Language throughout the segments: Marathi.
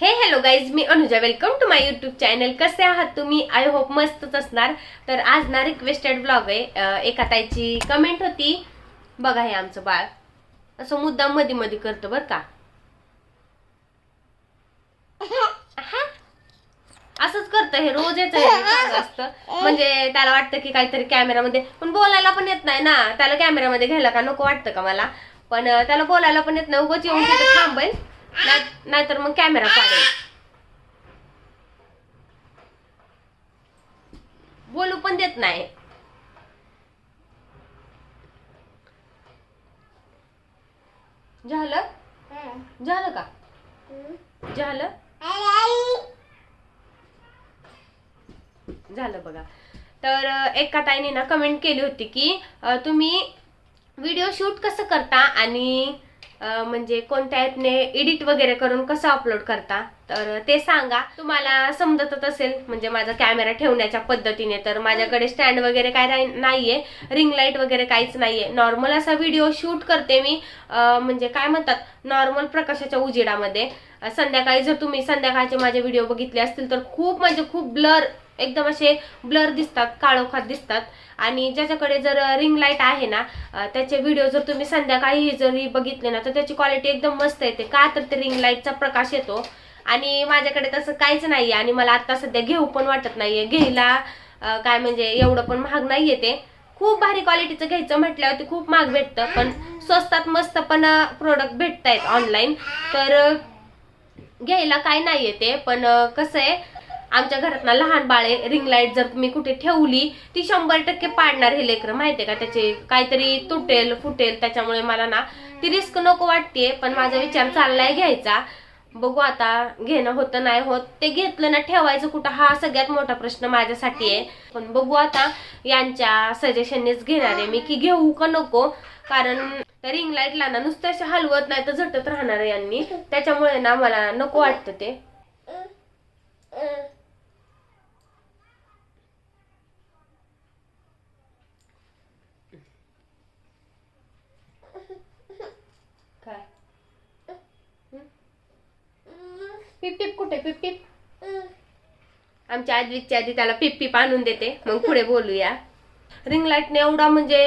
हे hello guys me Anuja. Welcome to my YouTube channel कसे आहात तुम्ही? आय होप मस्तच असणार. तर आज ना रिक्वेस्टेड ब्लॉग आहे. एका ताईची कमेंट होती. बघा हे आमचं बाळ. असं मुद्दाममध्ये मध्ये करतो बरं का. असंच करतं हे. रोज याचं असतं. म्हणजे त्याला वाटतं की काहीतरी कॅमेरामध्ये पण बोलायला पण येत नाही ना. त्याला कॅमेरामध्ये घ्यायला का नको वाटतं का मला? पण त्याला बोलायला पण येत नाही. उगच येऊन तिथे थांबेल. नाहीतर मग कॅमेरा काढेल. बोलू पण देत नाही. झालं? झालं का? झालं? झालं बघा. तर एका ताईने ना कमेंट केली होती की तुम्ही व्हिडिओ शूट कसं करता आणि म्हणजे कोणत्या ॲपने एडिट वगैरे करून कसं अपलोड करता? तर ते सांगा. तुम्हाला समजतच असेल. म्हणजे माझा कॅमेरा ठेवण्याच्या पद्धतीने. तर माझ्याकडे स्टँड वगैरे काय नाहीये. रिंग लाइट वगैरे काहीच नाहीये. नॉर्मल असा व्हिडिओ शूट करते मी. म्हणजे काय म्हणतात? नॉर्मल प्रकाशाच्या उजेडामध्ये. संध्याकाळी जर तुम्ही संध्याकाळचे माझे व्हिडिओ बघितले असतील तर खूप म्हणजे खूप ब्लर एकदम असे ब्लर दिसतात काळोखात दिसतात. आणि ज्याच्याकडे जर रिंग लाइट आहे ना त्याचे व्हिडिओ जर तुम्ही संध्याकाळी जरी बघितले ना तर त्याची क्वालिटी एकदम मस्त येते. का तर ते रिंग लाईटचा प्रकाश येतो. आणि माझ्याकडे तसं काहीच नाही आणि मला आत्ता सध्या घेऊ पण वाटत नाहीये. घ्यायला काय म्हणजे एवढं पण महाग नाहीये ते. खूप भारी क्वालिटीचं घ्यायचं म्हटल्यावर ते खूप महाग भेटतं. पण स्वस्तात मस्त पण प्रोडक्ट भेटतायत ऑनलाईन तर घ्यायला काय नाहीये ते. पण कसं आहे आमच्या घरात ना लहान बाळे रिंग लाइट जर तुम्ही कुठे ठेवली ती शंभर टक्के पाडणार हे लेकरं माहितीये का? त्याचे काहीतरी तुटेल फुटेल त्याच्यामुळे मला ना ती रिस्क नको वाटते पण माझा विचार चाललाय घ्यायचा. बघू आता घेणं होतं नाही होत ते घेतलं ना ठेवायचं कुठं हा सगळ्यात मोठा प्रश्न माझ्यासाठी आहे. पण बघू आता यांच्या सजेशननेच घेणार आहे मी की घेऊ का नको? कारण त्या रिंग लाईटला ना नुसतं अशा हलवत नाही तर झटत राहणार आहे यांनी. त्याच्यामुळे ना मला नको वाटतं ते काय पिप कुठे पिप पिप? आमच्या आजीच्या आधी त्याला पिप पिप आणून देते. मग पुढे बोलूया. रिंग लाईटने एवढा म्हणजे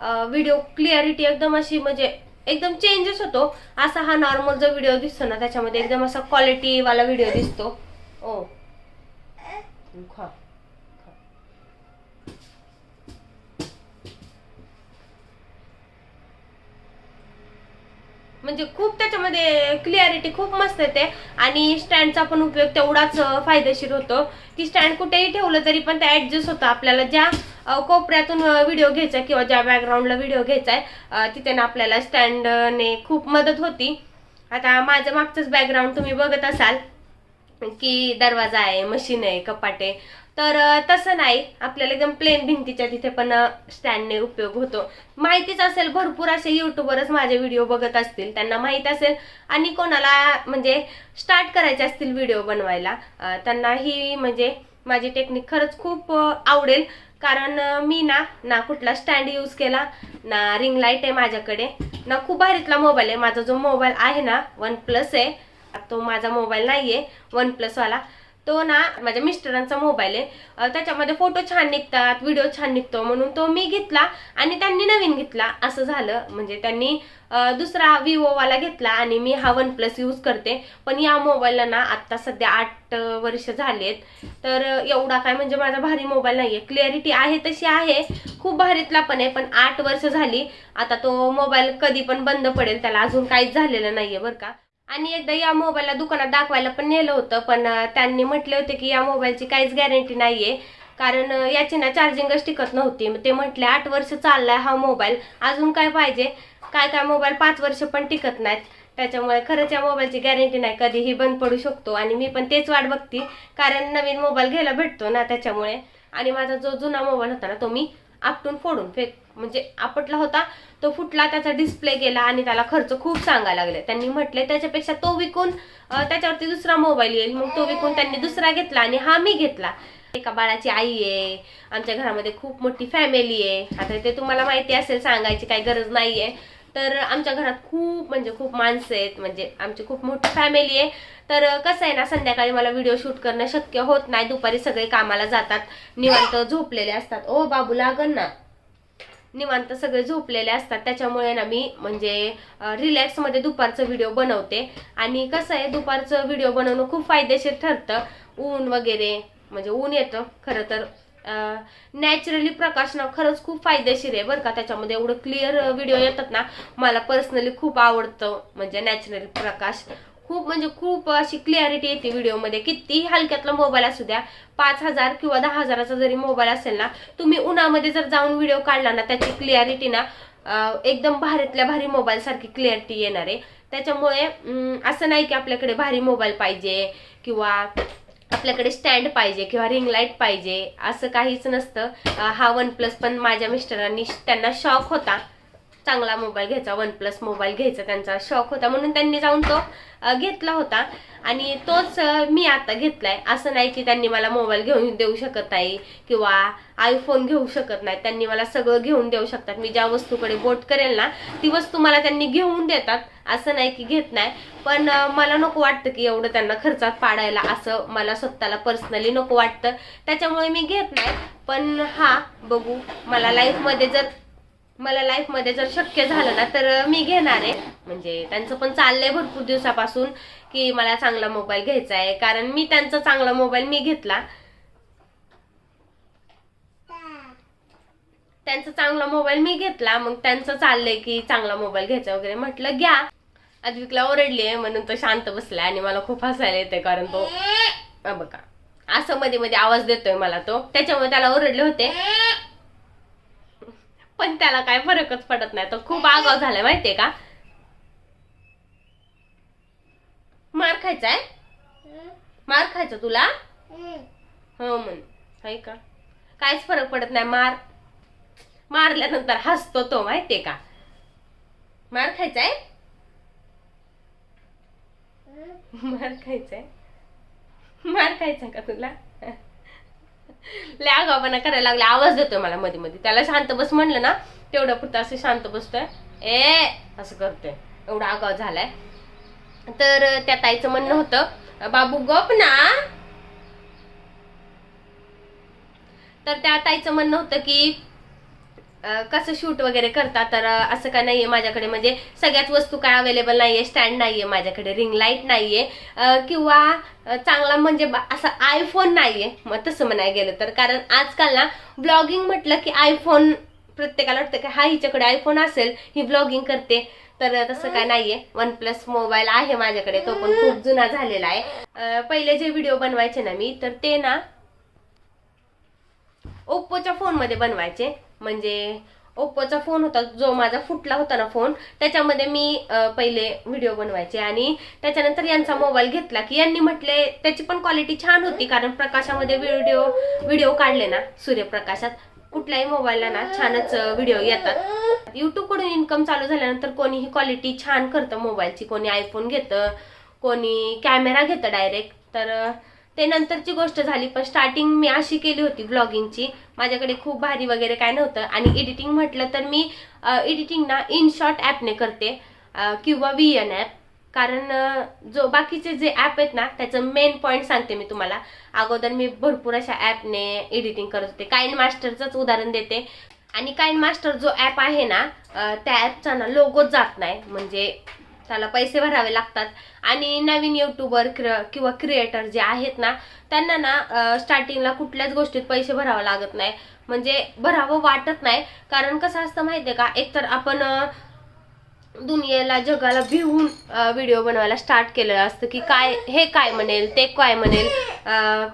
व्हिडिओ क्लिअरिटी एकदम अशी म्हणजे एकदम चेंजेस होतो. असा हा नॉर्मल जो व्हिडिओ दिसतो ना त्याच्यामध्ये एकदम असा क्वालिटी वाला व्हिडिओ दिसतो. ओ. खा. म्हणजे खूप त्याच्यामध्ये क्लिअरिटी खूप मस्त येते. आणि स्टँडचा पण उपयोग तेवढाच फायदेशीर होतो. की स्टँड कुठेही ठेवलं तरी पण ते ऍडजस्ट होतं. आपल्याला ज्या कोपऱ्यातून व्हिडिओ घ्यायचा किंवा ज्या बॅकग्राऊंडला व्हिडिओ घ्यायचा आहे तिथे ना आपल्याला स्टँडने खूप मदत होती. आता माझं मागचंच बॅकग्राऊंड तुम्ही बघत असाल. की दरवाजा आहे मशीन आहे कपाट आहे. तर तसं नाही. आपल्याला एकदम प्लेन भिंतीच्या तिथे पण स्टँडने उपयोग होतो. माहितीच असेल भरपूर असे युट्यूबवरच माझे व्हिडिओ बघत असतील. त्यांना माहीत असेल. आणि कोणाला म्हणजे स्टार्ट करायचे असतील व्हिडिओ बनवायला त्यांना ही म्हणजे माझी टेक्निक खरंच खूप आवडेल. कारण मी ना ना कुठला स्टँड यूज केला ना रिंग लाइट आहे माझ्याकडे ना खूप भारीतला मोबाईल आहे. माझा जो मोबाईल आहे ना वन प्लस आहे. तो माझा मोबाईल नाही आहे वन प्लसवाला तो ना माझ्या मिस्टरांचा मोबाईल आहे. त्याच्यामध्ये फोटो छान निघतात व्हिडिओ छान निघतो म्हणून तो मी घेतला आणि त्यांनी नवीन घेतला. असं झालं. म्हणजे त्यांनी दुसरा विवोवाला घेतला आणि मी हा वन प्लस यूज करते. पण या मोबाईलला ना आत्ता सध्या आठ वर्ष झालेत. तर एवढा काय म्हणजे माझा भारी मोबाईल नाही आहे क्लिअरिटी आहे तशी आहे. खूप भारीतला पण आहे पण आठ वर्ष झाली. आता तो मोबाईल कधी पण बंद पडेल. त्याला अजून काहीच झालेलं नाही आहे बरं का. आणि एकदा या मोबाईलला दुकानात दाखवायला पण नेलं होतं पण त्यांनी म्हटले होते की या मोबाईलची काहीच गॅरंटी नाहीये. कारण याची ना चार्जिंगच टिकत नव्हती. मग ते म्हटले आठ वर्ष चाललाय हा मोबाईल. अजून काय पाहिजे? काय काय मोबाईल पाच वर्ष पण टिकत नाहीत. त्याच्यामुळे खरंच या मोबाईलची गॅरंटी नाही. कधीही बंद पडू शकतो. आणि मी पण तेच वाट बघते. कारण नवीन मोबाईल घ्यायला भेटतो ना त्याच्यामुळे. आणि माझा जो जुना मोबाईल होता ना तो मी आपटून फोडून फेक म्हणजे आपटला होता तो फुटला त्याचा डिस्प्ले गेला आणि त्याला खर्च खूप सांगायला लागले. त्यांनी म्हटले त्याच्यापेक्षा तो विकून त्याच्यावरती दुसरा मोबाईल येईल. मग तो विकून त्यांनी दुसरा घेतला आणि हा मी घेतला. एका बाळाची आई आहे आमच्या घरामध्ये खूप मोठी फॅमिली आहे. आता ते तुम्हाला माहिती असेल सांगायची काही गरज नाही आहे तर आमच्या घरात खूप म्हणजे खूप माणसं आहेत. म्हणजे आमची खूप मोठी फॅमिली आहे. तर कसं आहे ना संध्याकाळी मला व्हिडिओ शूट करणं शक्य होत नाही. दुपारी सगळे कामाला जातात. निवांत झोपलेले असतात. ओ बाबू लागन ना. निवांत सगळे झोपलेले असतात. त्याच्यामुळे ना मी म्हणजे रिलॅक्समध्ये दुपारचं व्हिडिओ बनवते. आणि कसं आहे दुपारचं व्हिडिओ बनवणं खूप फायदेशीर ठरतं. ऊन वगैरे म्हणजे ऊन येतं खरं तर. नॅचरली प्रकाश ना खरंच खूप फायदेशीर आहे बरं का. त्याच्यामध्ये एवढं क्लिअर व्हिडिओ येतात ना मला पर्सनली खूप आवडतं. म्हणजे नॅचरली प्रकाश. खूप म्हणजे खूप अशी क्लिअरिटी येते व्हिडिओमध्ये किती हलक्यातला मोबाईल असू द्या पाच हजार किंवा दहा हजाराचा जरी मोबाईल असेल ना तुम्ही उन्हामध्ये जर जाऊन व्हिडिओ काढला ना त्याची क्लिअरिटी ना एकदम भारीतल्या भारी मोबाईलसारखी क्लिअरिटी येणार आहे. त्याच्यामुळे असं नाही की आपल्याकडे भारी मोबाईल पाहिजे किंवा आपल्याकडे स्टँड पाहिजे किंवा रिंग लाइट पाहिजे असं काहीच नसतं. हा वन प्लस पण माझ्या मिस्टरांनी त्यांना शॉक होता. चांगला मोबाईल घ्यायचा वन प्लस मोबाईल घ्यायचा त्यांचा शॉक होता म्हणून त्यांनी जाऊन तो घेतला होता. आणि तोच मी आता घेतलाय. असं नाही की त्यांनी मला मोबाईल घेऊन देऊ शकत नाही किंवा आयफोन घेऊ शकत नाही. त्यांनी मला सगळं घेऊन देऊ शकतात. मी ज्या वस्तूकडे बोट करेल ना ती वस्तू मला त्यांनी घेऊन देतात. असं नाही की घेत नाही. पण मला नको वाटतं की एवढं त्यांना खर्चात पाडायला असं मला स्वतःला पर्सनली नको वाटतं. त्याच्यामुळे मी घेत नाही. पण हा बघू. मला लाईफमध्ये जर मला लाईफमध्ये जर शक्य झालं ना तर मी घेणार आहे. म्हणजे त्यांचं पण चाललंय भरपूर दिवसापासून की मला चांगला मोबाईल घ्यायचा आहे. कारण मी त्यांचा चांगला मोबाईल मी घेतला. त्यांचा चांगला मोबाईल मी घेतला. मग त्यांचं चाललंय की चांगला मोबाईल घ्यायचा वगैरे म्हटलं घ्या. अद्विकला ओरडली आहे म्हणून तो शांत बसलाय आणि मला खूप हसायला येते कारण तो बघा. असं मध्ये मध्ये आवाज देतोय मला तो. त्याच्यामुळे त्याला ओरडले होते. पण त्याला काय फरकच पडत नाही. तो खूप आगाव झालाय माहितीये का? मार खायचाय? मार खायचा तुला? हो म्हण. हाय का? काहीच फरक पडत नाही मार. मारल्यानंतर हसतो तो माहितीये का? मार खायचाय? मार खायचाय? मार खायचा का तुला? लय आगावपणा करायला लागला. आवाज देतोय मला मध्ये मध्ये. त्याला शांत बस म्हणलं ना तेवढं पुरतं असं शांत बसतोय. ए असं करतोय. एवढा आगाव झालाय. तर त्या ताईचं म्हणणं होतं बाबू गप ना. तर त्या ताईचं म्हणणं होतं की कसं शूट वगैरे करता तर असं काय नाहीये माझ्याकडे? म्हणजे सगळ्याच वस्तू काय अवेलेबल नाहीये स्टँड नाहीये माझ्याकडे रिंग लाइट नाहीये. किंवा चांगला म्हणजे बा- असा आयफोन नाहीये मग तसं म्हणायला गेलं तर. कारण आजकाल ना ब्लॉगिंग म्हटलं की आयफोन प्रत्येकाला वाटतं की हा हिच्याकडे आयफोन असेल ही ब्लॉगिंग करते. तर तसं काय नाहीये. वन प्लस मोबाईल आहे माझ्याकडे तो पण खूप जुना झालेला आहे. पहिले जे व्हिडिओ बनवायचे ना मी तर ते ना ओप्पोच्या फोनमध्ये बनवायचे. म्हणजे ओप्पोचा फोन होता जो माझा फुटला होता ना फोन त्याच्यामध्ये मी पहिले व्हिडिओ बनवायचे. आणि त्याच्यानंतर यांचा मोबाईल घेतला की यांनी म्हटले त्याची पण क्वालिटी छान होती कारण प्रकाशामध्ये व्हिडिओ व्हिडिओ काढले ना सूर्यप्रकाशात. कुठल्याही मोबाईलला ना छानच व्हिडिओ येतात. यूट्यूबकडून इन्कम चालू झाल्यानंतर कोणीही क्वालिटी छान करतं मोबाईलची कोणी आयफोन घेतं कोणी कॅमेरा घेतं डायरेक्ट तर ते नंतरची गोष्ट झाली पण स्टार्टिंग मी अशी केली होती ब्लॉगिंगची माझ्याकडे खूप भारी वगैरे काय नव्हतं. आणि एडिटिंग म्हटलं तर मी एडिटिंग ना इन शॉर्ट ॲपने करते किंवा व्ही एन ॲप कारण जो बाकीचे जे ॲप आहेत ना त्याचं मेन पॉईंट सांगते मी तुम्हाला. अगोदर मी भरपूर अशा ॲपने एडिटिंग करत होते. काइन मास्टरचंच उदाहरण देते. आणि काइन मास्टर जो ॲप आहे ना त्या ॲपचा ना लोगोच जात नाही. म्हणजे त्याला पैसे भरावे लागतात. आणि नवीन युट्यूबर किंवा क्रिएटर जे आहेत ना त्यांना ना स्टार्टिंगला कुठल्याच गोष्टीत पैसे भरावे लागत नाही. म्हणजे भरावं वाटत नाही. कारण कसं असतं माहितीये का? एकतर आपण दुनियेला जगाला भिवून व्हिडिओ बनवायला स्टार्ट केलेलं असतं की काय हे काय म्हणेल ते काय म्हणेल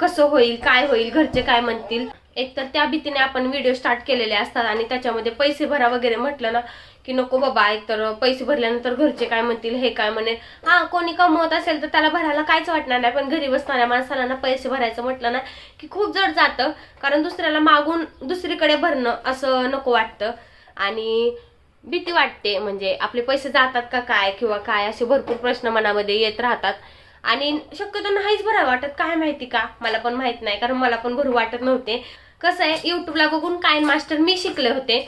कसं होईल काय होईल घरचे काय म्हणतील. एकतर त्या भीतीने आपण व्हिडिओ स्टार्ट केलेले असतात आणि त्याच्यामध्ये पैसे भरा वगैरे म्हटलं ना की नको बाबा एकतर पैसे भरल्यानंतर घरचे काय म्हणतील हे काय म्हणेल. हा कोणी कमवत असेल तर त्याला भरायला काहीच वाटणार नाही. पण घरी बसणाऱ्या माणसाला ना पैसे भरायचं म्हटलं ना की खूप जड जातं. कारण दुसऱ्याला मागून दुसरीकडे भरणं असं नको वाटतं. आणि भीती वाटते म्हणजे आपले पैसे जातात का काय किंवा काय असे भरपूर प्रश्न मनामध्ये येत राहतात. आणि शक्यतो नाहीच भरावं वाटत. काय माहिती का? मला पण माहीत नाही कारण मला पण भरू वाटत नव्हते. कसं आहे युट्यूबला बघून काय मास्टर मी शिकले होते.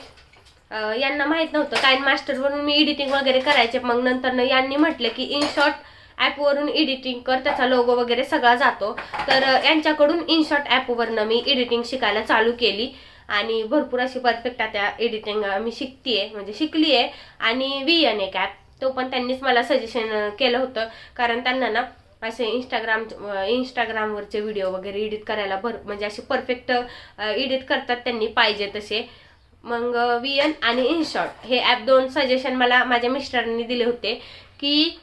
यांना माहीत नव्हतं. काइन मास्टरवरून मी एडिटिंग वगैरे करायचे. मग नंतर यांनी म्हटलं की इनशॉट ॲपवरून एडिटिंग कर. त्याचा लोगो वगैरे सगळा जातो. तर यांच्याकडून इनशॉर्ट ॲपवरनं मी एडिटिंग शिकायला चालू केली. आणि भरपूर अशी परफेक्ट आता एडिटिंग मी शिकतीये. म्हणजे शिकली आहे आणि व्ही एन एक ॲप तो पण त्यांनीच मला सजेशन केलं होतं. कारण त्यांना ना असे इंस्टाग्राम इंस्टाग्रामवरचे व्हिडिओ वगैरे एडिट करायला भर म्हणजे असे परफेक्ट एडिट करतात त्यांनी पाहिजे तसे. मग व्ही एन आणि इनशॉट. हे ॲप दोन सजेशन मला माझ्या मिस्टरांनी दिले होते की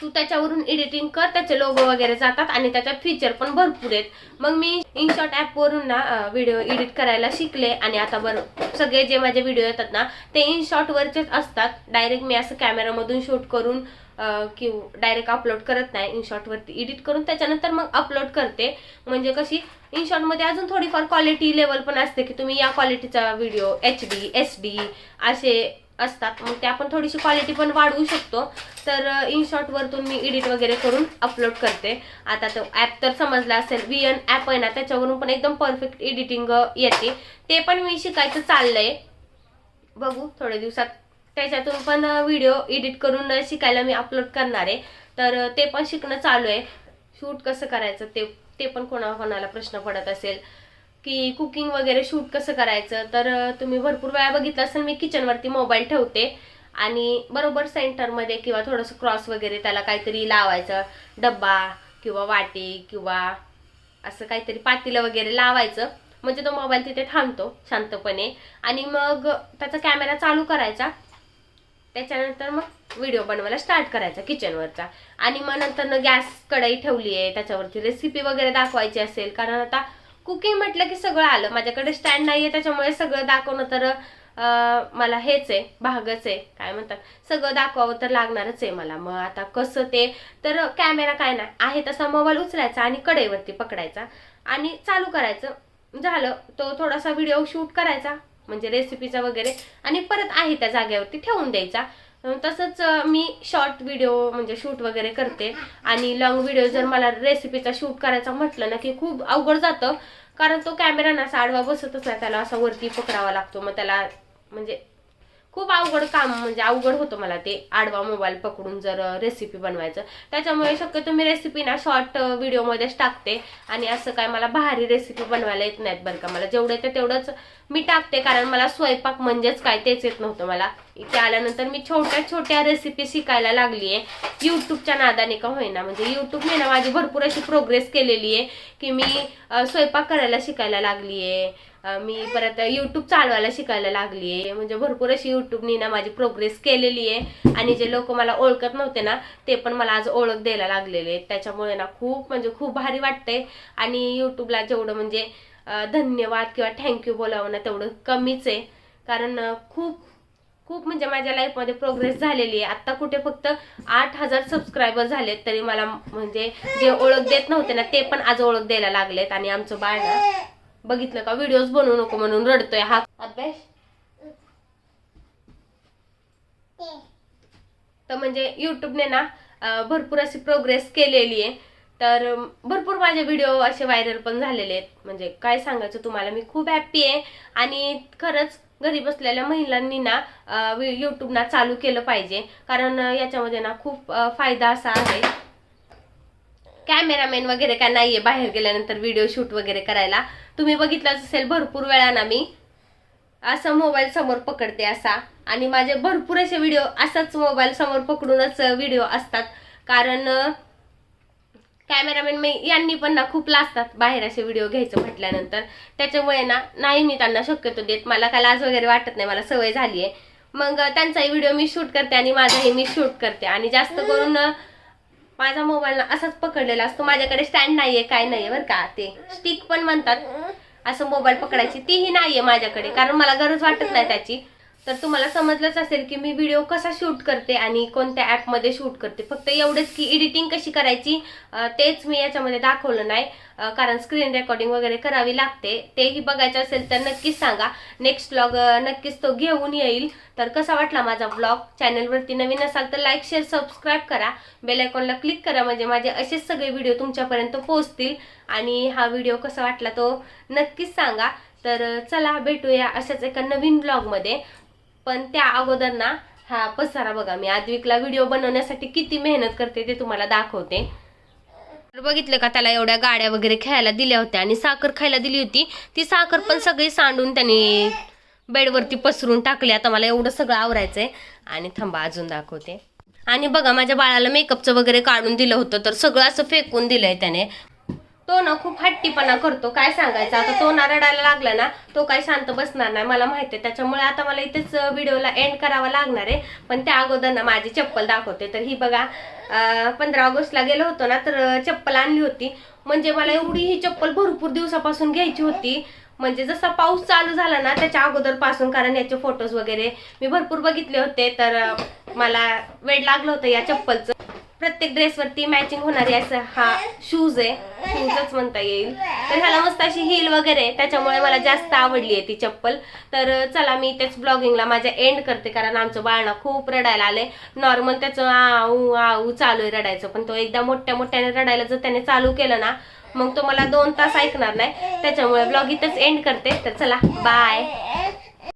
तू त्याच्यावरून एडिटिंग कर त्याचे लोगो वगैरे जातात आणि त्याच्यात फीचर पण भरपूर आहेत. मग मी इनशॉट ॲपवरून ना व्हिडिओ एडिट करायला शिकले आणि आता बरं सगळे जे माझे व्हिडिओ येतात ना ते इनशॉटवरचेच असतात. डायरेक्ट मी असं कॅमेरामधून शूट करून किंवा डायरेक्ट अपलोड करत नाही. इनशॉटवरती एडिट करून त्याच्यानंतर मग अपलोड करते. म्हणजे कशी इनशॉटमध्ये अजून थोडीफार क्वालिटी लेवल पण असते की तुम्ही या क्वालिटीचा video H D S D असे असतात. मग ते आपण थोडीशी क्वालिटी पण वाढवू शकतो. तर इन शॉर्टवरतून मी एडिट वगैरे करून अपलोड करते. आता तो ॲप तर समजला असेल. व्ही एन ॲप आहे ना त्याच्यावरून पण एकदम परफेक्ट एडिटिंग येते. ते पण मी शिकायचं चाललंय. बघू थोड्या दिवसात. त्याच्यातून पण व्हिडिओ एडिट करून शिकायला मी अपलोड करणार आहे. तर ते पण शिकणं चालू आहे. शूट कसं करायचं ते ते पण कोणा कोणाला प्रश्न पडत असेल. की कुकिंग वगैरे शूट कसं करायचं? तर तुम्ही भरपूर वेळा बघितलं असेल मी किचनवरती मोबाईल ठेवते. आणि बरोबर सेंटरमध्ये किंवा थोडंसं क्रॉस वगैरे त्याला काहीतरी लावायचं. डब्बा किंवा वाटी किंवा असं काहीतरी पातीलं वगैरे लावायचं. म्हणजे तो मोबाईल तिथे थांबतो शांतपणे. आणि मग त्याचा कॅमेरा चालू करायचा. त्याच्यानंतर मग व्हिडिओ बनवायला स्टार्ट करायचा किचनवरचा आणि मग नंतर गॅस कढई ठेवली आहे त्याच्यावरती रेसिपी वगैरे दाखवायची असेल. कारण आता कुकिंग म्हटलं की सगळं आलं. माझ्याकडे स्टँड नाहीये त्याच्यामुळे सगळं दाखवणं तर मला हेच आहे भागच आहे. काय म्हणतात? सगळं दाखवावं तर लागणारच आहे मला. मग आता कसं ते? तर कॅमेरा काय नाही. आहे तसा मोबाईल उचलायचा आणि कडेवरती पकडायचा आणि चालू करायचं. झालं. तो थोडासा व्हिडिओ शूट करायचा म्हणजे रेसिपीचा वगैरे. आणि परत आहे त्या जागेवरती ठेवून द्यायचा. तसंच मी शॉर्ट व्हिडिओ म्हणजे शूट वगैरे करते. आणि लॉंग व्हिडिओ जर मला रेसिपीचा शूट करायचा म्हटलं ना की खूप अवघड जातं. कारण तो कॅमेरा ना असा आडवा बसतच नाही त्याला असा वरती पकडावा लागतो. मग त्याला म्हणजे खूप अवघड काम म्हणजे अवघड होतं मला ते आडवा मोबाईल पकडून जर रेसिपी बनवायचं. त्याच्यामुळे शक्यतो मी रेसिपी ना शॉर्ट व्हिडिओमध्येच टाकते. आणि असं काय मला भारी रेसिपी बनवायला येत नाहीत बरं का. मला जेवढं येतं तेवढंच मी टाकते कारण मला स्वयंपाक म्हणजेच काय तेच येत नव्हतं मला. इथे आल्यानंतर मी छोट्या छोट्या रेसिपी शिकायला लागली आहे यूट्यूबच्या नादाने का होईना. म्हणजे यूट्यूबने ना माझी भरपूर अशी प्रोग्रेस केलेली आहे की मी स्वयंपाक करायला शिकायला लागली आहे मी परत यूट्यूब चालवायला शिकायला लागली आहे म्हणजे भरपूर अशी यूट्यूबनी ना माझी प्रोग्रेस केलेली आहे आणि जे लोक मला ओळखत नव्हते ना ते पण मला आज ओळख द्यायला लागलेले आहेत. त्याच्यामुळे ना खूप म्हणजे खूप भारी वाटतंय. आणि यूट्यूबला जेवढं म्हणजे धन्यवाद किंवा थँक्यू बोलावं ना तेवढं कमीच आहे कारण खूप खूप म्हणजे माझ्या लाईफमध्ये प्रोग्रेस झालेली आहे आत्ता कुठे फक्त आठ हजार सबस्क्रायबर झालेत तरी मला म्हणजे जे ओळख देत नव्हते ना ते पण आज ओळख द्यायला लागलेत. आणि आमचं बाळ ना बघितलं का? व्हिडिओज बनवू नको म्हणून रडतोय हा. अभ्यास. तर म्हणजे युट्यूबने ना भरपूर अशी प्रोग्रेस केलेली आहे. तर भरपूर माझे व्हिडिओ असे व्हायरल पण झालेले आहेत. म्हणजे काय सांगायचं तुम्हाला मी खूप हॅप्पी आहे. आणि खरंच घरी बसलेल्या महिलांनी ना यूट्यूब ना चालू केलं पाहिजे. कारण याच्यामध्ये ना खूप फायदा असा आहे. कॅमेरामॅन वगैरे काय नाहीये बाहेर गेल्यानंतर व्हिडिओ शूट वगैरे करायला. तुम्ही बघितलंच असेल भरपूर वेळा ना मी. असं मोबाईल समोर पकडते असा. आणि माझे भरपूर असे व्हिडिओ असाच मोबाईल समोर पकडूनच व्हिडिओ असतात. कारण कॅमेरामॅन मी यांनी पण ना खूप लाजतात बाहेर असे व्हिडिओ घ्यायचं म्हटल्यानंतर. त्याच्यामुळे ना नाही मी त्यांना शक्यतो देत. मला काय लाज वगैरे वाटत नाही मला सवय झाली आहे मग त्यांचाही व्हिडिओ मी शूट करते आणि माझाही मी शूट करते. आणि जास्त करून माझा मोबाईल ना असाच पकडलेला असतो. माझ्याकडे स्टँड नाहीये काय नाहीये बरं का. ते स्टिक पण म्हणतात. असं मोबाईल पकडायची तीही नाहीये माझ्याकडे. कारण मला गरज वाटत नाही त्याची. तर तुम्हाला समजलंच असेल की मी व्हिडिओ कसा शूट करते आणि कोणत्या ॲपमध्ये शूट करते. फक्त एवढंच की एडिटिंग कशी करायची तेच मी याच्यामध्ये दाखवलं नाही. कारण स्क्रीन रेकॉर्डिंग वगैरे करावी लागते. तेही बघायचं असेल तर नक्कीच सांगा. नेक्स्ट व्लॉग नक्कीच तो घेऊन येईल. तर कसा वाटला माझा व्लॉग चॅनलवरती नवीन असाल तर लाईक शेअर सबस्क्राईब करा. बेल आयकॉनला क्लिक करा. म्हणजे माझे असेच सगळे व्हिडिओ तुमच्यापर्यंत पोहोचतील. आणि हा व्हिडिओ कसा वाटला तो नक्कीच सांगा. तर चला भेटूया अशाच एका नवीन ब्लॉगमध्ये पण त्या अगोदर ना हा पसारा बघा मी आद्विकला व्हिडिओ बनवण्यासाठी किती मेहनत करते ते तुम्हाला दाखवते. तर बघितलं का त्याला एवढ्या गाड्या वगैरे खेळायला दिल्या होत्या आणि साखर खायला दिली होती. ती साखर पण सगळी सांडून त्यांनी बेडवरती पसरून टाकली. आता मला एवढं सगळं आवरायचं आहे आणि थांबा अजून दाखवते. आणि बघा माझ्या बाळाला मेकअपचं वगैरे काढून दिलं होतं तर सगळं असं फेकून दिलंय त्याने. तो ना खूप हट्टीपणा करतो. काय सांगायचं? आता तो ना रडायला लागला ना तो काही शांत बसणार नाही मला माहिती आहे. त्याच्यामुळे आता मला इथेच व्हिडिओला एंड करावा लागणार आहे. पण त्या अगोदर ना माझी चप्पल दाखवते. तर ही बघा पंधरा ऑगस्टला गेलो होतो ना तर चप्पल आणली होती. म्हणजे मला एवढी ही चप्पल भरपूर दिवसापासून घ्यायची होती. म्हणजे जसा पाऊस चालू झाला ना त्याच्या अगोदरपासून कारण याचे फोटोज वगैरे मी भरपूर बघितले होते. तर मला वेळ लागलं होतं या चप्पलचं. प्रत्येक ड्रेसवरती मॅचिंग होणारी असं हा शूज आहे. शूजच म्हणता येईल. तर ह्याला मस्त अशी हिल वगैरे आहे, त्याच्यामुळे मला जास्त आवडली आहे ती चप्पल. तर चला मी त्याच ब्लॉगिंगला माझ्या एंड करते कारण आमचं बाळणा खूप रडायला आले नॉर्मल त्याचं आऊ आऊ चालू आहे रडायचं. पण तो एकदा मोठ्या मोठ्याने रडायला जर त्याने चालू केलं ना मग तो मला दोन तास ऐकणार नाही. त्याच्यामुळे ब्लॉग इथंच एंड करते. तर चला बाय